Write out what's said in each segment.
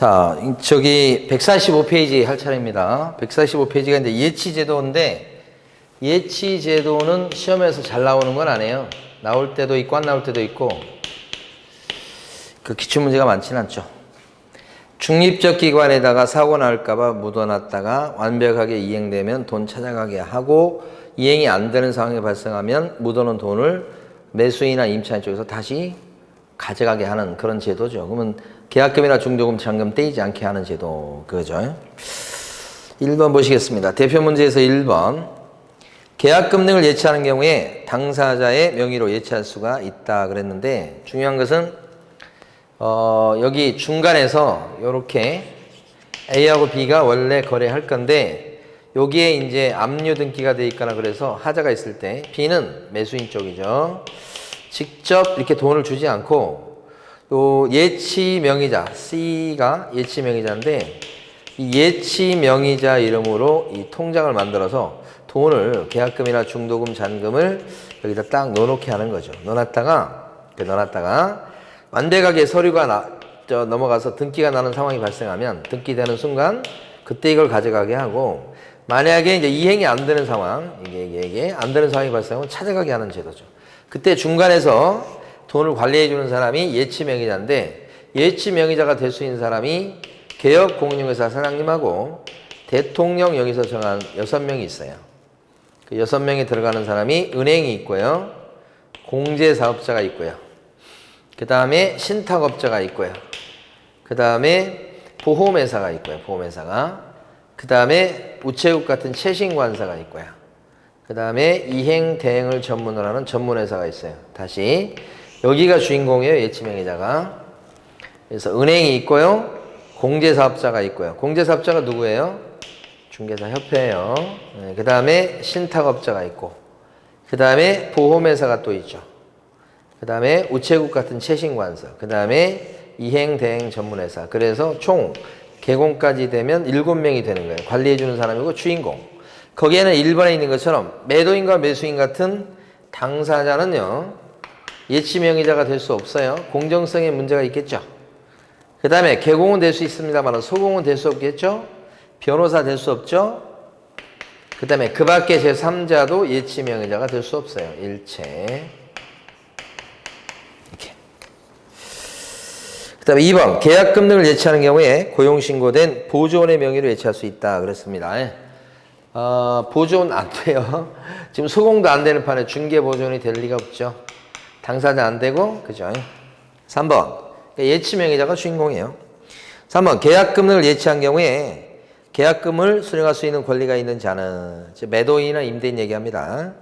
자, 이- 저기 145페이지 할 차례입니다. 145페이지가 이제 예치 제도인데 예치 제도는 시험에서 잘 나오는 건 아니에요. 나올 때도 있고 안 나올 때도 있고 그 기출 문제가 많지는 않죠. 중립적 기관에다가 사고 날까봐 묻어놨다가 완벽하게 이행되면 돈 찾아가게 하고 이행이 안 되는 상황이 발생하면 묻어놓은 돈을 매수인이나 임차인 쪽에서 다시 가져가게 하는 그런 제도죠. 그러면 계약금이나 중도금 잔금 떼이지 않게 하는 제도 그거죠. 1번 보시겠습니다. 대표 문제에서 1번 계약금 등을 예치하는 경우에 당사자의 명의로 예치할 수가 있다 그랬는데 중요한 것은 어, 여기 중간에서 이렇게 A하고 B가 원래 거래할 건데 여기에 이제 압류 등기가 돼 있거나 그래서 하자가 있을 때 B는 매수인 쪽이죠. 직접 이렇게 돈을 주지 않고 요 예치 명의자 C가 예치 명의자인데 이 예치 명의자 이름으로 이 통장을 만들어서 돈을 계약금이나 중도금 잔금을 여기다 딱 넣어놓게 하는 거죠. 넣어놨다가 넣어놨다가 완벽하게 서류가 나, 저 넘어가서 등기가 나는 상황이 발생하면 등기되는 순간 그때 이걸 가져가게 하고 만약에 이제 이행이 안 되는 상황 이게 이게, 이게 안 되는 상황이 발생하면 찾아가게 하는 제도죠. 그때 중간에서 돈을 관리해 주는 사람이 예치 명의자인데 예치 명의자가 될 수 있는 사람이 개업 공인중개사 사장님하고 대통령 여기서 정한 여섯 명이 있어요. 그 여섯 명이 들어가는 사람이 은행이 있고요. 공제사업자가 있고요. 그 다음에 신탁업자가 있고요. 그 다음에 보험회사가 있고요. 보험회사가. 그 다음에 우체국 같은 최신관사가 있고요. 그 다음에 이행, 대행을 전문으로 하는 전문회사가 있어요. 다시. 여기가 주인공이에요. 예치명의자가. 그래서 은행이 있고요. 공제사업자가 있고요. 공제사업자가 누구예요? 중개사협회예요. 네, 그 다음에 신탁업자가 있고. 그 다음에 보험회사가 또 있죠. 그 다음에 우체국 같은 최신관서, 그 다음에 이행, 대행 전문회사. 그래서 총 개공까지 되면 일곱 명이 되는 거예요. 관리해주는 사람이고 주인공. 거기에는 1번에 있는 것처럼 매도인과 매수인 같은 당사자는요, 예치 명의자가 될 수 없어요. 공정성에 문제가 있겠죠. 그 다음에 개공은 될 수 있습니다만 소공은 될 수 없겠죠. 변호사 될 수 없죠. 그 다음에 그 밖에 제3자도 예치 명의자가 될 수 없어요. 일체. 이렇게. 그 다음에 2번 계약금 등을 예치하는 경우에 고용신고된 보조원의 명의로 예치할 수 있다 그랬습니다. 예. 어, 보조원 안 돼요. 지금 소공도 안 되는 판에 중개보조원이 될 리가 없죠. 당사자 안 되고 그죠? 3번 예치 명의자가 주인공이에요. 3번 계약금 등을 예치한 경우에 계약금을 수령할 수 있는 권리가 있는 자는 즉 매도인이나 임대인 얘기합니다.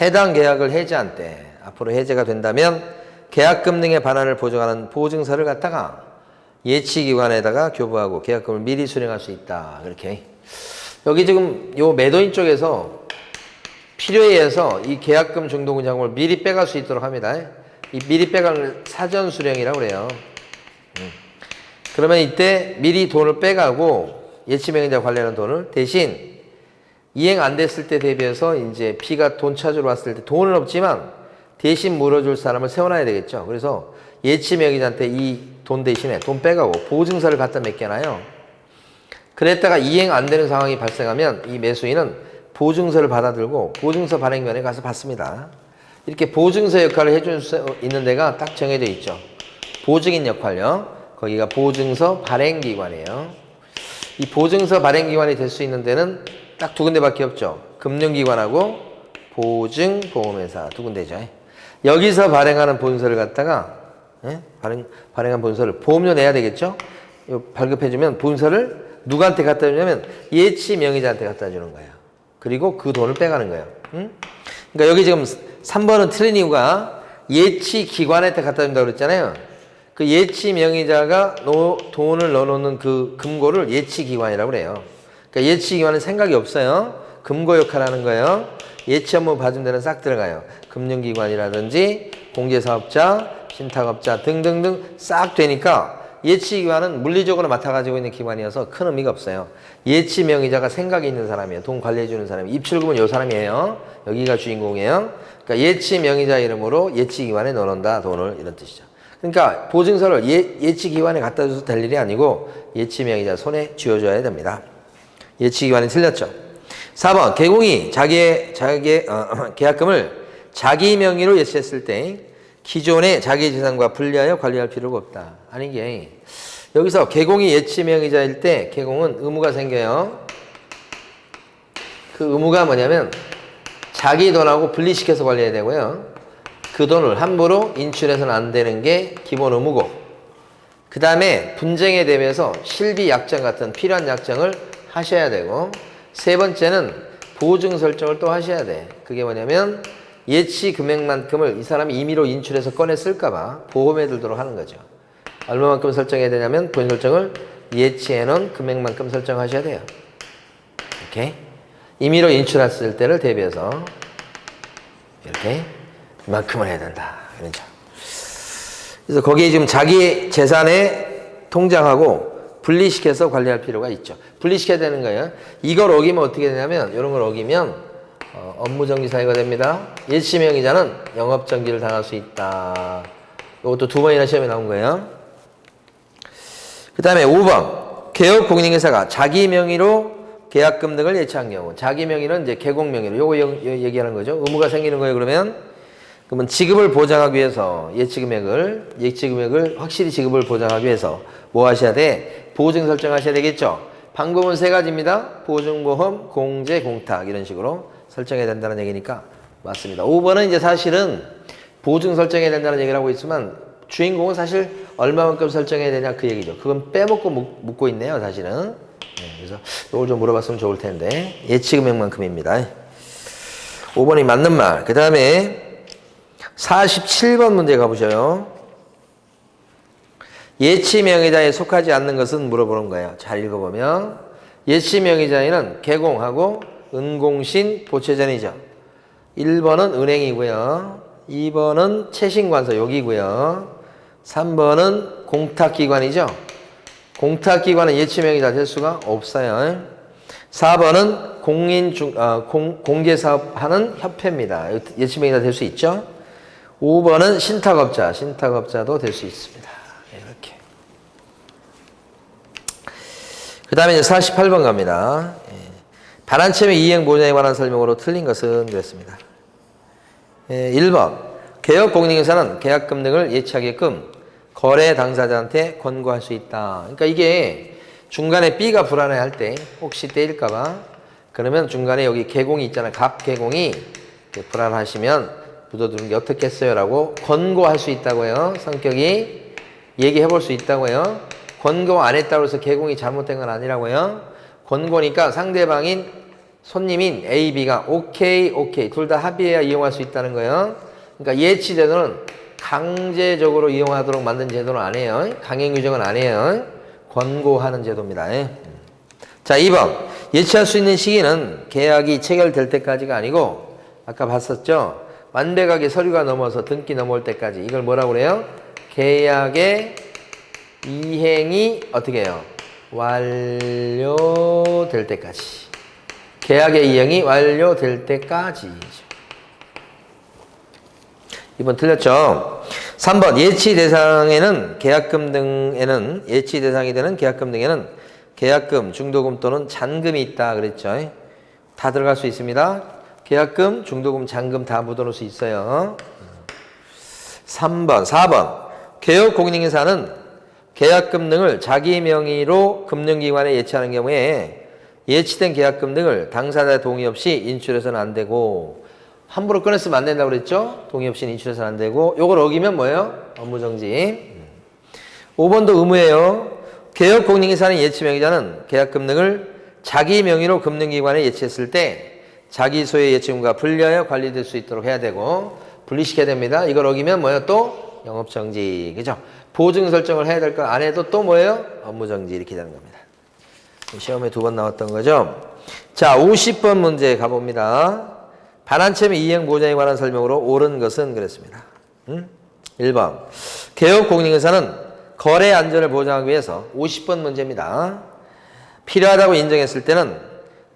해당 계약을 해지한 때 앞으로 해제가 된다면 계약금 등의 반환을 보증하는 보증서를 갖다가 예치기관에다가 교부하고 계약금을 미리 수령할 수 있다. 그렇게 여기 지금 요 매도인 쪽에서 필요에 의해서 이 계약금 중도금 자금을 미리 빼갈 수 있도록 합니다. 이 미리 빼갈 사전 수령이라고 그래요. 음. 그러면 이때 미리 돈을 빼가고 예치명의자 관리하는 돈을 대신 이행 안 됐을 때 대비해서 이제 B가 돈 찾으러 왔을 때 돈은 없지만 대신 물어줄 사람을 세워놔야 되겠죠. 그래서 예치명의자한테 이 돈 대신에 돈 빼가고 보증서를 갖다 맡겨놔요. 그랬다가 이행 안 되는 상황이 발생하면 이 매수인은 보증서를 받아들고 보증서 발행면에 가서 받습니다. 이렇게 보증서 역할을 해줄 수 있는 데가 딱 정해져 있죠. 보증인 역할요. 거기가 보증서 발행기관이에요. 이 보증서 발행기관이 될 수 있는 데는 딱 두 군데밖에 없죠. 금융기관하고 보증보험회사 두 군데죠. 여기서 발행하는 본서를 갖다가 예? 발행, 발행한 본서를 보험료 내야 되겠죠? 요 발급해주면 본서를 누구한테 갖다 주냐면 예치 명의자한테 갖다 주는 거예요. 그리고 그 돈을 빼가는 거예요. 응? 그러니까 여기 지금 3번은 틀린 이유가 예치 기관한테 갖다 준다고 그랬잖아요. 그 예치 명의자가 노, 돈을 넣어놓는 그 금고를 예치 기관이라고 그래요. 그러니까 예치 기관은 생각이 없어요. 금고 역할을 하는 거예요. 예치 업무 봐준 데는 싹 들어가요. 금융기관이라든지 공제사업자, 신탁업자 등등등 싹 되니까 예치 기관은 물리적으로 맡아 가지고 있는 기관이어서 큰 의미가 없어요. 예치 명의자가 생각이 있는 사람이에요. 돈 관리해 주는 사람이. 입출금은 요 사람이에요. 여기가 주인공이에요. 그러니까 예치 명의자 이름으로 예치 기관에 넣어 놓는다. 돈을. 이런 뜻이죠. 그러니까 보증서를 예, 예치 기관에 갖다 줘서 될 일이 아니고 예치 명의자 손에 쥐어 줘야 됩니다. 예치 기관이 틀렸죠. 4번 개공이 자기의 자기의 어, 계약금을 자기 명의로 예치했을 때 기존의 자기 재산과 분리하여 관리할 필요가 없다. 아닌 게 여기서 개공이 예치 명의자일 때 개공은 의무가 생겨요. 그 의무가 뭐냐면 자기 돈하고 분리시켜서 관리해야 되고요. 그 돈을 함부로 인출해서는 안 되는 게 기본 의무고 그 다음에 분쟁에 대비해서 실비 약정 같은 필요한 약정을 하셔야 되고 세 번째는 보증 설정을 또 하셔야 돼. 그게 뭐냐면 예치 금액만큼을 이 사람이 임의로 인출해서 꺼내 쓸까봐 보험에 들도록 하는 거죠. 얼마만큼 설정해야 되냐면 보증 설정을 예치해놓은 금액만큼 설정하셔야 돼요. 이렇게 임의로 인출했을 때를 대비해서 이렇게 이만큼을 해야 된다. 그렇죠. 그래서 거기에 지금 자기 재산에 통장하고 분리시켜서 관리할 필요가 있죠. 분리시켜야 되는 거예요. 이걸 어기면 어떻게 되냐면 이런 걸 어기면 어, 업무정지 사유가 됩니다. 예치명의자는 영업정지를 당할 수 있다. 이것도 두 번이나 시험에 나온 거예요. 그 다음에 5번 개업 공인회사가 자기 명의로 계약금 등을 예치한 경우 자기 명의는 이제 개공 명의로 요거 얘기하는 거죠. 의무가 생기는 거예요. 그러면 그러면 지급을 보장하기 위해서 예치 금액을 예치 금액을 확실히 지급을 보장하기 위해서 뭐 하셔야 돼? 보증 설정하셔야 되겠죠. 방법은 세 가지입니다. 보증보험, 공제, 공탁 이런 식으로 설정해야 된다는 얘기니까 맞습니다. 5번은 이제 사실은 보증 설정해야 된다는 얘기를 하고 있지만 주인공은 사실 얼마만큼 설정해야 되냐 그 얘기죠. 그건 빼먹고 묻- 묻고 있네요, 사실은. 네, 그래서 이걸 좀 물어봤으면 좋을 텐데 예치 금액만큼입니다. 5번이 맞는 말. 그 다음에 47번 문제 가보셔요. 예치 명의자에 속하지 않는 것은 물어보는 거예요. 잘 읽어보면 예치 명의자에는 개공하고 은공신 보채전이죠. 1번은 은행이고요. 2번은 채신관서 여기고요. 3번은 공탁기관이죠. 공탁기관은 예치명의자 될 수가 없어요. 4번은 공인 중, 아, 공, 공개사업하는 협회입니다. 예치명의자 될수 있죠. 5번은 신탁업자, 신탁업자도 될 수 있습니다. 이렇게. 그 다음에 이제 48번 갑니다. 예. 반환체의 이행 보장에 관한 설명으로 틀린 것은 그랬습니다. 예, 1번. 개업 공인회사는 계약금 등을 예치하게끔 거래 당사자한테 권고할 수 있다. 그러니까 이게 중간에 B가 불안해 할 때 혹시 떼일까봐 그러면 중간에 여기 개공이 있잖아요. 갑 개공이 불안하시면 묻어두는 게 어떻겠어요? 라고 권고할 수 있다고요. 성격이 얘기해 볼 수 있다고요. 권고 안 했다고 해서 개공이 잘못된 건 아니라고요. 권고니까 상대방인 손님인 A, B가 오케이, 오케이 둘 다 합의해야 이용할 수 있다는 거예요. 그러니까 예치 제도는 강제적으로 이용하도록 만든 제도는 아니에요. 강행 규정은 아니에요. 권고하는 제도입니다. 예. 자, 2번. 예치할 수 있는 시기는 계약이 체결될 때까지가 아니고 아까 봤었죠? 완벽하게 서류가 넘어서 등기 넘어올 때까지 이걸 뭐라고 그래요? 계약의 이행이 어떻게 해요? 완료될 때까지. 계약의 이행이 완료될 때까지죠. 2번 틀렸죠? 3번 예치 대상에는 계약금 등에는 예치 대상이 되는 계약금 등에는 계약금, 중도금 또는 잔금이 있다 그랬죠? 다 들어갈 수 있습니다. 계약금, 중도금, 잔금 다 묻어놓을 수 있어요. 3번, 4번 개업 공인인사는 계약금 등을 자기 명의로 금융기관에 예치하는 경우에 예치된 계약금 등을 당사자 동의 없이 인출해서는 안 되고 함부로 꺼냈으면 안 된다고 그랬죠? 동의 없이 인출해서는 안 되고 요걸 어기면 뭐예요? 업무정지 5번도 의무예요 개업 공인인사는 예치 명의자는 계약금 등을 자기 명의로 금융기관에 예치했을 때 자기 소유의 예치금과 분리하여 관리될 수 있도록 해야 되고 분리시켜야 됩니다 이걸 어기면 뭐예요? 또 영업정지 그죠? 보증 설정을 해야 될 거 안 해도 또 뭐예요? 업무정지 이렇게 되는 겁니다 시험에 두 번 나왔던 거죠. 자, 50번 문제 가봅니다. 반환체의 이행 보장에 관한 설명으로 옳은 것은 그랬습니다. 음? 1번. 개업 공인회사는 거래 안전을 보장하기 위해서 50번 문제입니다. 필요하다고 인정했을 때는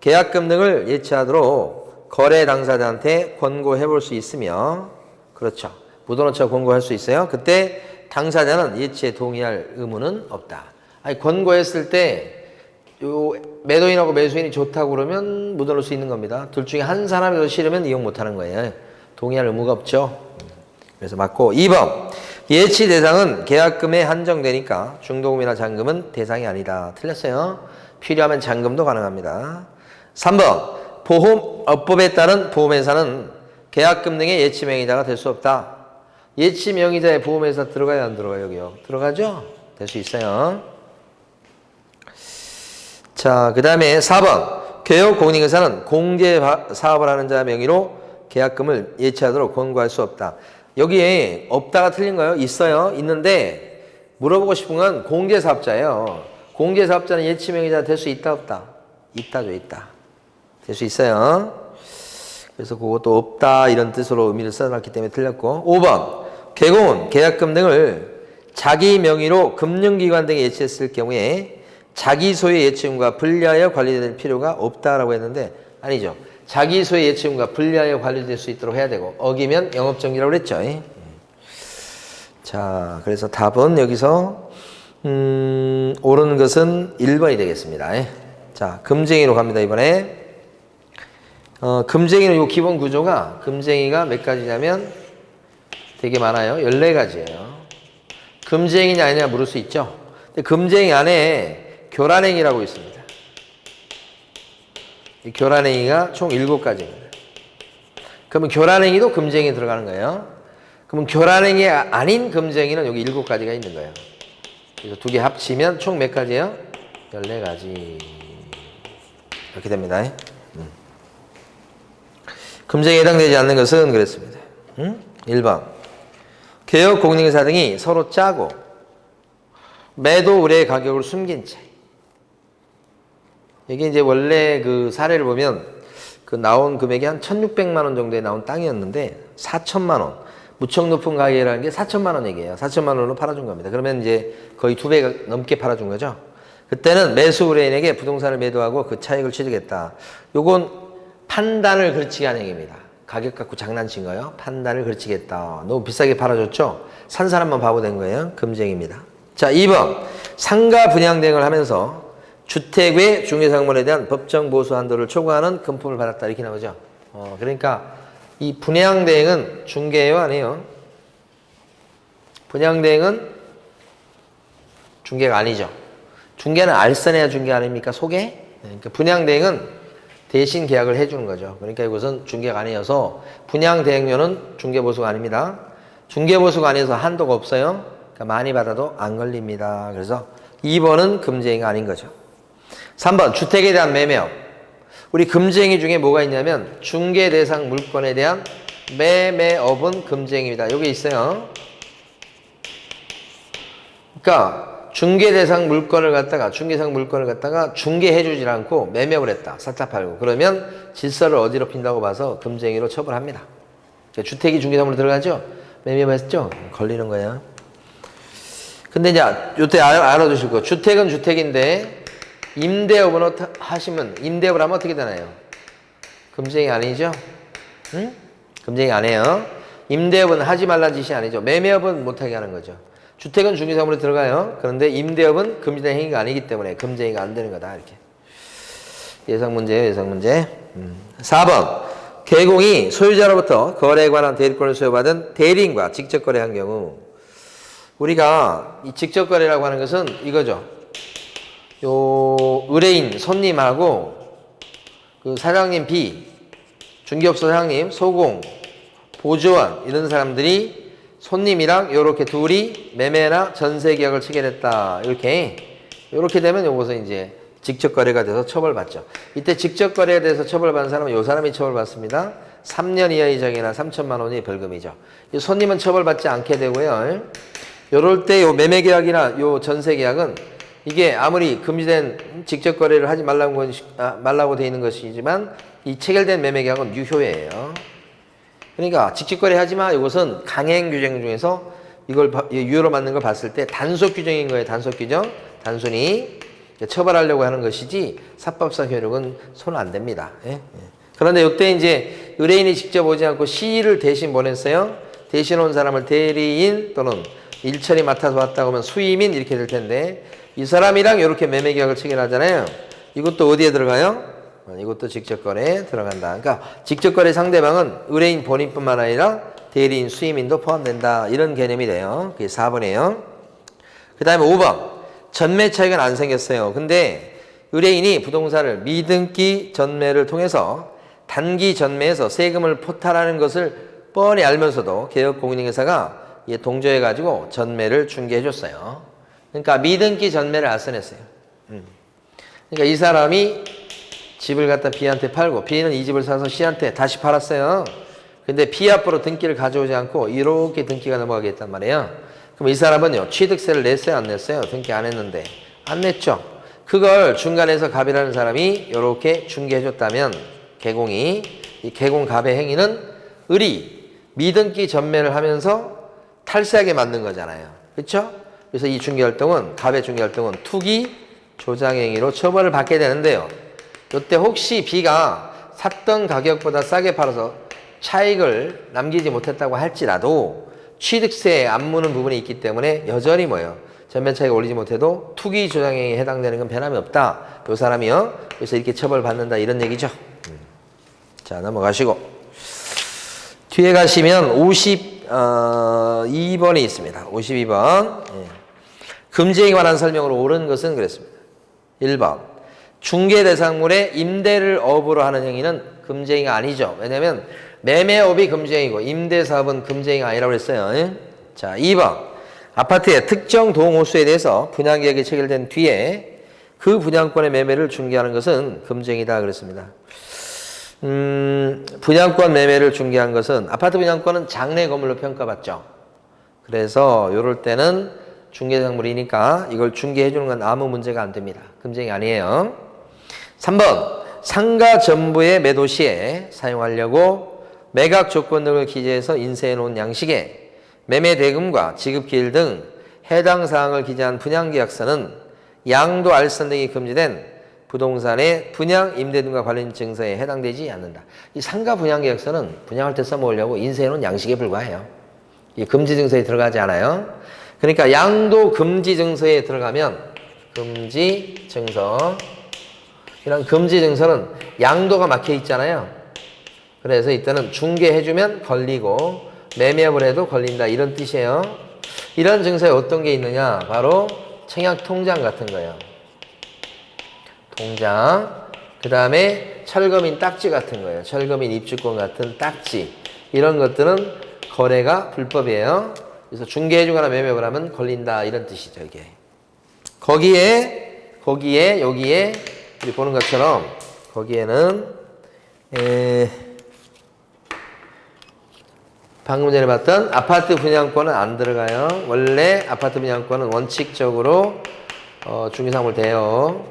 계약금 등을 예치하도록 거래 당사자한테 권고해 볼 수 있으며 그렇죠. 묻어놓자 권고할 수 있어요. 그때 당사자는 예치에 동의할 의무는 없다. 아니 권고했을 때 요 매도인하고 매수인이 좋다고 그러면 묻어놓을 수 있는 겁니다. 둘 중에 한 사람이 더 싫으면 이용 못하는 거예요. 동의할 의무가 없죠. 그래서 맞고 2번 예치 대상은 계약금에 한정되니까 중도금이나 잔금은 대상이 아니다. 틀렸어요. 필요하면 잔금도 가능합니다. 3번 보험업법에 따른 보험회사는 계약금 등의 예치 명의자가 될 수 없다. 예치 명의자의 보험회사 들어가요 안 들어가요 여기요? 들어가죠? 될 수 있어요. 자, 그 다음에 4번. 개혁 공인회사는 공제 바- 사업을 하는 자 명의로 계약금을 예치하도록 권고할 수 없다. 여기에 없다가 틀린가요? 있어요. 있는데 물어보고 싶은 건 공제 사업자예요. 공제 사업자는 예치 명의자 될 수 있다 없다? 있다죠, 있다. 될 수 있어요. 그래서 그것도 없다 이런 뜻으로 의미를 써놨기 때문에 틀렸고 5번 개공은 계약금 등을 자기 명의로 금융기관 등에 예치했을 경우에 자기 소유의 예치금과 분리하여 관리될 필요가 없다라고 했는데 아니죠. 자기 소유의 예치금과 분리하여 관리될 수 있도록 해야 되고 어기면 영업정지라고 그랬죠. 예. 자, 그래서 답은 여기서 음, 옳은 것은 1번이 되겠습니다. 예. 자, 금쟁이로 갑니다 이번에. 어, 금쟁이는 요 기본 구조가 금쟁이가 몇 가지냐면 되게 많아요. 14가지예요. 금쟁이냐 아니냐 물을 수 있죠. 근데 금쟁이 안에 교란행위라고 있습니다. 이 교란행위가 총 7가지입니다. 그러면 교란행위도 금쟁이에 들어가는 거예요. 그러면 교란행위 아닌 금쟁이는 여기 7가지가 있는 거예요. 그래서 두 개 합치면 총 몇 가지예요? 14가지. 이렇게 됩니다. 음. 금쟁에 해당되지 않는 것은 그랬습니다. 음? 1번. 개혁 공인회사 등이 서로 짜고 매도 의뢰의 가격을 숨긴 채. 이게 이제 원래 그 사례를 보면 그 나온 금액이 한 1,600만 원 정도에 나온 땅이었는데 4천만 원. 무척 높은 가격이라는 게 4천만 원 얘기예요. 4천만 원으로 팔아준 겁니다. 그러면 이제 거의 두 배 넘게 팔아준 거죠. 그때는 매수 의뢰인에게 부동산을 매도하고 그 차익을 취득했다. 요건 판단을 그르치게 한 행위입니다. 가격 갖고 장난친 거예요. 판단을 했다. 너무 비싸게 팔아줬죠? 산 사람만 바보 된 거예요. 금쟁입니다. 자, 2번. 상가 분양 대행을 하면서 주택의 중개상물에 대한 법정 보수 한도를 초과하는 금품을 받았다. 이렇게 나오죠. 어, 그러니까 이 분양 대행은 중개예요? 아니에요? 분양 대행은 중개가 아니죠. 중개는 알선해야 중개 아닙니까? 소개? 네, 그러니까 분양 대행은 대신 계약을 해주는 거죠. 그러니까 이것은 중개가 아니어서 분양 대행료는 중개 보수가 아닙니다. 중개 보수가 아니어서 한도가 없어요. 그러니까 많이 받아도 안 걸립니다. 그래서 2번은 금쟁이가 아닌 거죠. 3번 주택에 대한 매매업. 우리 금쟁이 중에 뭐가 있냐면 중개 대상 물건에 대한 매매업은 금쟁입니다. 여기 있어요. 그러니까 중개 대상 물건을 갖다가 중개상 물건을 갖다가 중개해 주질 않고 매매업을 했다. 싹다 팔고. 그러면 질서를 어지럽힌다고 봐서 금쟁이로 처벌합니다. 주택이 중개상으로 들어가죠? 매매업했죠? 걸리는 거예요. 근데 이제 요때 알- 알아두실 거. 주택은 주택인데 임대업은 어떠- 하시면 임대업을 하면 어떻게 되나요? 금쟁이 아니죠? 응? 금쟁이 아니에요. 임대업은 하지 말란 짓이 아니죠. 매매업은 못하게 하는 거죠. 주택은 중개사물에 들어가요. 그런데 임대업은 금지된 행위가 아니기 때문에 금쟁이가 안 되는 거다. 이렇게. 예상 문제예요. 예상 문제. 음. 4번. 개공이 소유자로부터 거래에 관한 대리권을 수여받은 대리인과 직접 거래한 경우 우리가 이 직접 거래라고 하는 것은 이거죠. 요 의뢰인 손님하고 그 사장님 B, 중개업소 사장님, 소공, 보조원 이런 사람들이 손님이랑 요렇게 둘이 매매나 전세 계약을 체결했다. 이렇게 이렇게 되면 요것은 이제 직접 거래가 돼서 처벌받죠. 이때 직접 거래에 대해서 처벌받는 사람은 요 사람이 처벌받습니다. 3년 이하의 징이나 3천만 원이 벌금이죠. 이 손님은 처벌받지 않게 되고요. 요럴 때 요 매매 계약이나 요 전세 계약은 이게 아무리 금지된 직접 거래를 하지 말라고, 건- 아, 말라고 돼 있는 것이지만 이 체결된 매매 계약은 유효예요. 그러니까 직접 거래 하지 마. 이것은 강행 규정 중에서 이걸 유효로 맞는 걸 봤을 때 단속 규정인 거예요. 단속 규정. 단순히 처벌하려고 하는 것이지 사법상 효력은 손안 댑니다. 예? 예. 그런데 이때 이제 의뢰인이 직접 오지 않고 시를 대신 보냈어요. 대신 온 사람을 대리인 또는 일처리 맡아서 왔다고 하면 수임인 이렇게 될 텐데 이 사람이랑 이렇게 매매 계약을 체결하잖아요. 이것도 어디에 들어가요? 어, 이것도 직접 거래에 들어간다. 그러니까 직접 거래 상대방은 의뢰인 본인뿐만 아니라 대리인 수임인도 포함된다. 이런 개념이 돼요. 그게 4번이에요. 그 다음에 5번. 전매 차익은 안 생겼어요. 근데 의뢰인이 부동산을 미등기 전매를 통해서 단기 전매에서 세금을 포탈하는 것을 뻔히 알면서도 개업공인중개사가 이에 동조해가지고 전매를 중개해줬어요. 그러니까 미등기 전매를 알선했어요. 음. 그러니까 이 사람이 집을 갖다 B한테 팔고 B는 이 집을 사서 C한테 다시 팔았어요. 근데 B 앞으로 등기를 가져오지 않고 이렇게 등기가 넘어가겠단 말이에요. 그럼 이 사람은요 취득세를 냈어요 안 냈어요? 등기 안 했는데 안 냈죠. 그걸 중간에서 갑이라는 사람이 이렇게 중개해줬다면 개공이 이 개공 갑의 행위는 을이 미등기 전매를 하면서 탈세하게 만든 거잖아요. 그렇죠? 그래서 이 중개활동은 갑의 중개활동은 투기 조장행위로 처벌을 받게 되는데요. 이때 혹시 B가 샀던 가격보다 싸게 팔아서 차익을 남기지 못했다고 할지라도 취득세에 안 무는 부분이 있기 때문에 여전히 뭐예요? 전면 차익을 올리지 못해도 투기 조장행위에 해당되는 건 변함이 없다. 요 사람이요. 그래서 이렇게 처벌받는다 이런 얘기죠. 음. 자 넘어가시고 뒤에 가시면 52번이 있습니다. 52번 예. 금지에 관한 설명으로 옳은 것은 그랬습니다. 1번 중개 대상물의 임대를 업으로 하는 행위는 금지행위가 아니죠. 왜냐하면 매매업이 금지행위고 임대사업은 금지행위가 아니라고 그랬어요. 예? 자 2번 아파트의 특정 동호수에 대해서 분양계약이 체결된 뒤에 그 분양권의 매매를 중개하는 것은 금지행위다 그랬습니다. 음, 분양권 매매를 중개한 것은 아파트 분양권은 장래 건물로 평가받죠. 그래서 이럴 때는 중개작물이니까 이걸 중개해 주는 건 아무 문제가 안 됩니다. 금쟁이 아니에요. 3번 상가 전부의 매도 시에 사용하려고 매각 조건 등을 기재해서 인쇄해 놓은 양식에 매매 대금과 지급 기일 등 해당 사항을 기재한 분양 계약서는 양도 알선 등이 금지된 부동산의 분양, 임대 등과 관련 증서에 해당되지 않는다. 이 상가 분양 계약서는 분양할 때 써먹으려고 인쇄해 놓은 양식에 불과해요. 이 금지 증서에 들어가지 않아요. 그러니까 양도 금지 증서에 들어가면 금지 증서 이런 금지 증서는 양도가 막혀 있잖아요. 그래서 이때는 중개해주면 걸리고 매매업을 해도 걸린다 이런 뜻이에요. 이런 증서에 어떤 게 있느냐? 바로 청약 통장 같은 거예요. 통장. 그 다음에 철거민 딱지 같은 거예요. 철거민 입주권 같은 딱지. 이런 것들은 거래가 불법이에요. 그래서 중개해주거나 매매를 하면 걸린다. 이런 뜻이죠, 이게. 거기에, 거기에, 여기에, 우리 보는 것처럼, 거기에는, 에, 방금 전에 봤던 아파트 분양권은 안 들어가요. 원래 아파트 분양권은 원칙적으로 어, 중개사물 돼요.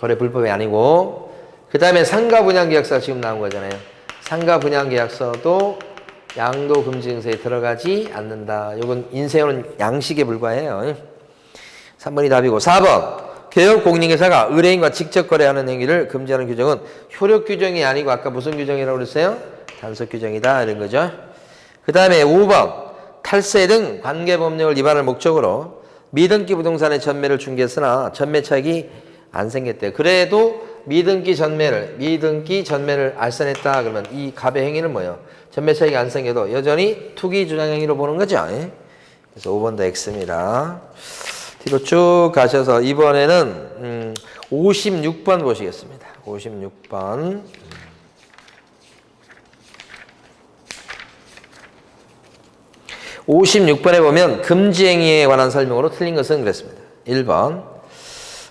거래 불법이 아니고 그 다음에 상가 분양 계약서 지금 나온 거잖아요. 상가 분양 계약서도 양도 금지 증서에 들어가지 않는다. 이건 인쇄하는 양식에 불과해요. 3번이 답이고 4번 개업 공인회사가 의뢰인과 직접 거래하는 행위를 금지하는 규정은 효력 규정이 아니고 아까 무슨 규정이라고 그랬어요? 단속 규정이다 이런 거죠. 그 다음에 5번 탈세 등 관계 법령을 위반할 목적으로 미등기 부동산의 전매를 중개했으나 전매 차익이 안 생겼대요. 그래도 미등기 전매를 미등기 전매를 알선했다 그러면 이 갑의 행위는 뭐예요? 전매 차익이 안 생겨도 여전히 투기 주장 행위로 보는 거죠. 예? 그래서 5번도 X입니다. 뒤로 쭉 가셔서 이번에는 음, 56번 보시겠습니다. 56번. 56번에 보면 금지행위에 관한 설명으로 틀린 것은 그랬습니다. 1번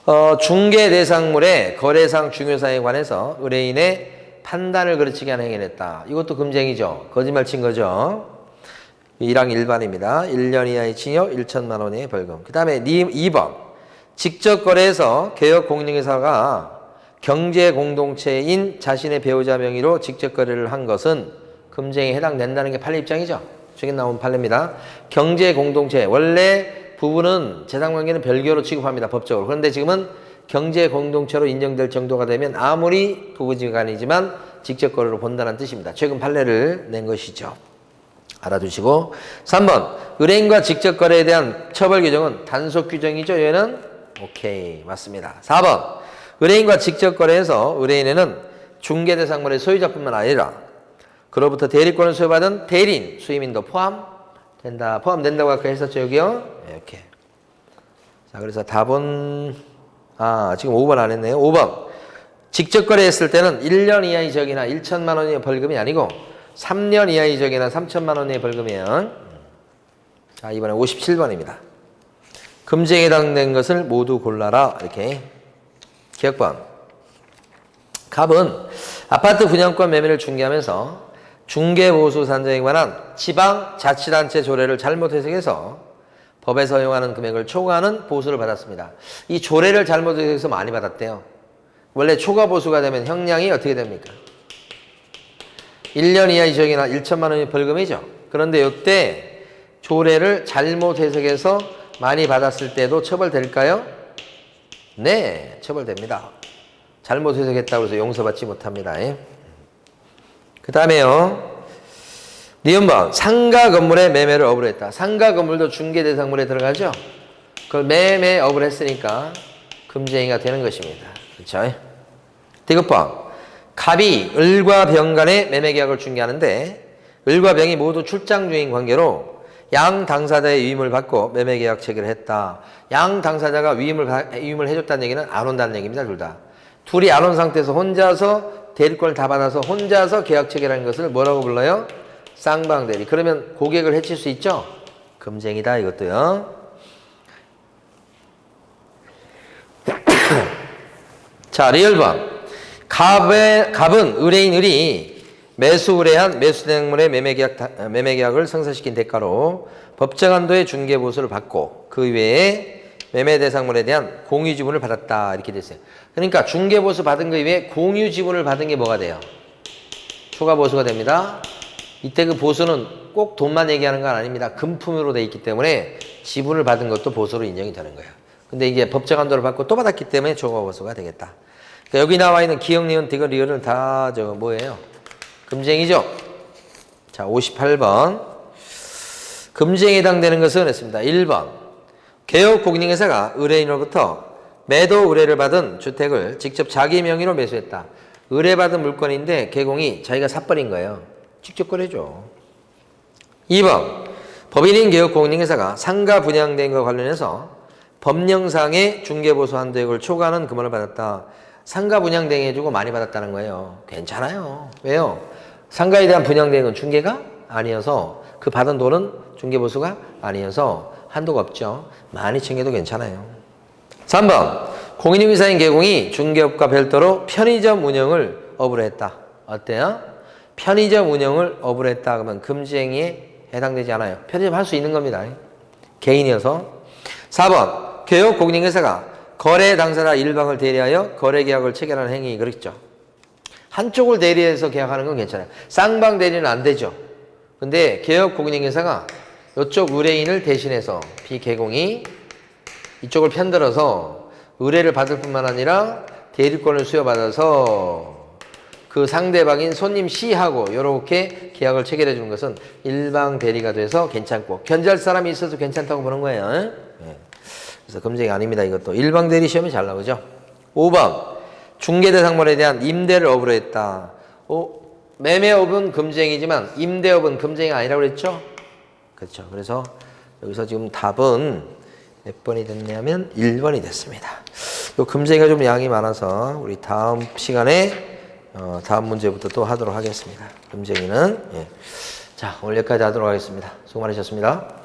어, 중개 대상물의 거래상 중요사에 관해서 의뢰인의 판단을 그르치게 하는 행위를 했다. 이것도 금지행위죠. 거짓말 친 거죠. 1항 1반입니다. 1년 이하의 징역 1천만 원의 벌금. 그 다음에 2번 직접 거래에서 개업 공인회사가 경제 공동체인 자신의 배우자 명의로 직접 거래를 한 것은 금지행위에 해당된다는 게 판례 입장이죠. 최근 나온 판례입니다. 경제 공동체 원래 부부는 재산 관계는 별개로 취급합니다. 법적으로. 그런데 지금은 경제 공동체로 인정될 정도가 되면 아무리 부부지간이지만 직접 거래로 본다는 뜻입니다. 최근 판례를 낸 것이죠. 알아두시고 3번 의뢰인과 직접 거래에 대한 처벌 규정은 단속 규정이죠. 얘는 오케이 맞습니다. 4번 의뢰인과 직접 거래에서 의뢰인에는 중개 대상물의 소유자뿐만 아니라 그로부터 대리권을 소유받은 대리인, 수임인도 포함된다. 포함된다고 아까 했었죠, 여기요? 네, 이렇게. 자, 그래서 답은 아, 지금 5번 안 했네요. 5번. 직접 거래했을 때는 1년 이하의 적이나 1천만 원의 벌금이 아니고 3년 이하의 적이나 3천만 원의 벌금이면 자, 이번에 57번입니다. 금지에 해당된 것을 모두 골라라. 이렇게. 기억번. 갑은 아파트 분양권 매매를 중개하면서 중개보수 산정에 관한 지방자치단체 조례를 잘못 해석해서 법에서 허용하는 금액을 초과하는 보수를 받았습니다. 이 조례를 잘못 해석해서 많이 받았대요. 원래 초과 보수가 되면 형량이 어떻게 됩니까? 1년 이하 이적이나 1천만 원의 벌금이죠. 그런데 이때 조례를 잘못 해석해서 많이 받았을 때도 처벌될까요? 네, 처벌됩니다. 잘못 해석했다고 해서 용서받지 못합니다. 그 다음에요. 니은번 상가 건물의 매매를 업으로 했다. 상가 건물도 중개 대상물에 들어가죠. 그걸 매매 업을 했으니까 금지행위가 되는 것입니다. 그렇죠? 디귿번 갑이 을과 병 간의 매매 계약을 중개하는데 을과 병이 모두 출장 중인 관계로 양 당사자의 위임을 받고 매매 계약 체결을 했다. 양 당사자가 위임을 받- 위임을 해줬다는 얘기는 안 온다는 얘기입니다. 둘 다. 둘이 안 온 상태에서 혼자서 대리권을 다 받아서 혼자서 계약 체결하는 것을 뭐라고 불러요? 쌍방대리. 그러면 고객을 해칠 수 있죠? 금쟁이다 이것도요. 자, 리얼번. 갑의, 갑은 의뢰인 을이 매수 의뢰한 매수 대상물의 매매 계약, 다- 매매 계약을 성사시킨 대가로 법정 한도의 중개 보수를 받고 그 외에 매매 대상물에 대한 공유 지분을 받았다 이렇게 됐어요. 그러니까 중개 보수 받은 거 이외에 공유 지분을 받은 게 뭐가 돼요? 초과 보수가 됩니다. 이때 그 보수는 꼭 돈만 얘기하는 건 아닙니다. 금품으로 돼 있기 때문에 지분을 받은 것도 보수로 인정이 되는 거예요. 근데 이게 법정 한도를 받고 또 받았기 때문에 초과 보수가 되겠다. 그러니까 여기 나와 있는 기억, 니은, 디귿, 리을은 다 저거 뭐예요? 금쟁이죠? 자, 58번. 금쟁에 해당되는 것은 했습니다. 1번. 개업 공인회사가 의뢰인으로부터 매도 의뢰를 받은 주택을 직접 자기 명의로 매수했다. 의뢰받은 물건인데 개공이 자기가 삿버린 거예요. 직접 거래죠. 2번. 법인인 개업 공인회사가 상가 분양된 것 관련해서 법령상의 중개보수 한도액을 초과하는 금원을 받았다. 상가 분양대행 해주고 많이 받았다는 거예요. 괜찮아요. 왜요? 상가에 대한 분양대행은 중개가 아니어서 그 받은 돈은 중개보수가 아니어서 한도가 없죠. 많이 챙겨도 괜찮아요. 3번 공인중개사인 개공이 중개업과 별도로 편의점 운영을 업으로 했다. 어때요? 편의점 운영을 업으로 했다 그러면 금지행위에 해당되지 않아요. 편의점 할 수 있는 겁니다. 개인이어서 4번 교육 공인중개사가 거래 당사자 일방을 대리하여 거래 계약을 체결하는 행위 그렇죠. 한쪽을 대리해서 계약하는 건 괜찮아요. 쌍방 대리는 안 되죠. 근데 개업 공인중개사가 이쪽 의뢰인을 대신해서 비개공이 이쪽을 편들어서 의뢰를 받을 뿐만 아니라 대리권을 수여받아서 그 상대방인 손님 C하고 이렇게 계약을 체결해 주는 것은 일방 대리가 돼서 괜찮고 견제할 사람이 있어서 괜찮다고 보는 거예요. 예. 그래서 금쟁이 아닙니다. 이것도 일방 대리 시험이 잘 나오죠. 5번 중개 대상물에 대한 임대를 업으로 했다. 어, 매매업은 금쟁이지만 임대업은 금쟁이 아니라고 그랬죠? 그렇죠. 그래서 여기서 지금 답은 몇 번이 됐냐면 1번이 됐습니다. 요 금쟁이가 좀 양이 많아서 우리 다음 시간에 어, 다음 문제부터 또 하도록 하겠습니다. 금쟁이는 예. 자 오늘 여기까지 하도록 하겠습니다. 수고 많으셨습니다.